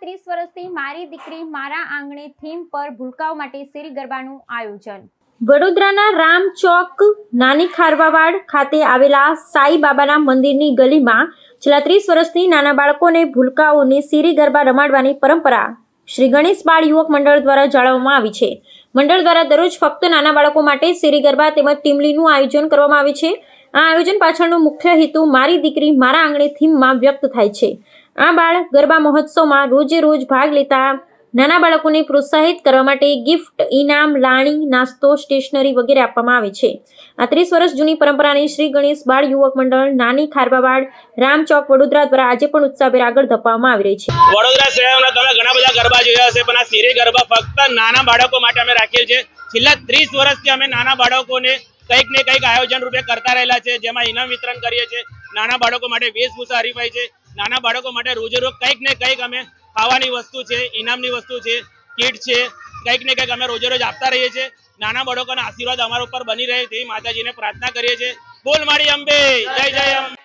ત્રીસ વર્ષથી મારી દીકરી મારા આંગણે થીમ પર ભૂલકાઓ માટે શેરી ગરબાનું આયોજન. વડોદરાના રામ ચોક, નાની ખારવાવાડ ખાતે આવેલા સાઈ બાબાના મંદિરની ગલીમાં છેલ્લા ત્રીસ વર્ષથી નાના બાળકોને ભૂલકાઓને શેરી ગરબા રમાડવાની પરંપરા શ્રી ગણેશ બાળ યુવક મંડળ દ્વારા જાળવવામાં આવી છે. મંડળ દ્વારા દરરોજ ફક્ત નાના બાળકો માટે શેરી ગરબા તેમજ ટીમલીનું આયોજન કરવામાં આવે છે. આ આયોજન પાછળનો મુખ્ય હેતુ મારી દીકરી મારા આંગણે થીમમાં વ્યક્ત થાય છે. આ બાળ ગરબા મહોત્સવમાં રોજે રોજ ભાગ લેતા નાના બાળકોને પ્રોત્સાહિત કરવા માટે ગિફ્ટ, ઇનામ, લાણી, નાસ્તો, સ્ટેશનરી વગેરે આપવામાં આવે છે. આ ત્રીસ વર્ષ જૂની પરંપરાને શ્રી ગણેશ બાળ યુવક મંડળ, નાની ખારબાવાડ રામચોક વડોદરા દ્વારા આજે પણ ઉત્સાહભેર આગળ ધપાવવામાં આવી રહી છે. વડોદરા શહેરમાં તમે ઘણા બધા ગરબા જોયા હશે, પણ આ શેરી ગરબા ફક્ત નાના બાળકો માટે અમે રાખીએ છીએ છેલ્લા ત્રીસ વર્ષથી અમે નાના બાળકોને કંઈક ને કંઈક આયોજન રૂપે કરતા રહેલા છે, જેમાં ઇનામ વિતરણ કરીએ છીએ. નાના બાળકો માટે વેશભૂષા હરીફાય છે. નાના બાળકો માટે રોજે રોજ કંઈક ને કંઈક અમે ખાવાની વસ્તુ છે, ઇનામની વસ્તુ છે, કીટ છે, કંઈક ને કંઈક અમે રોજે રોજ આપતા રહીએ છીએ. નાના બાળકોના આશીર્વાદ અમારા ઉપર બની રહે તેવી માતાજીને પ્રાર્થના કરીએ છીએ. બોલ મારી અંબે, જય જય અંબે.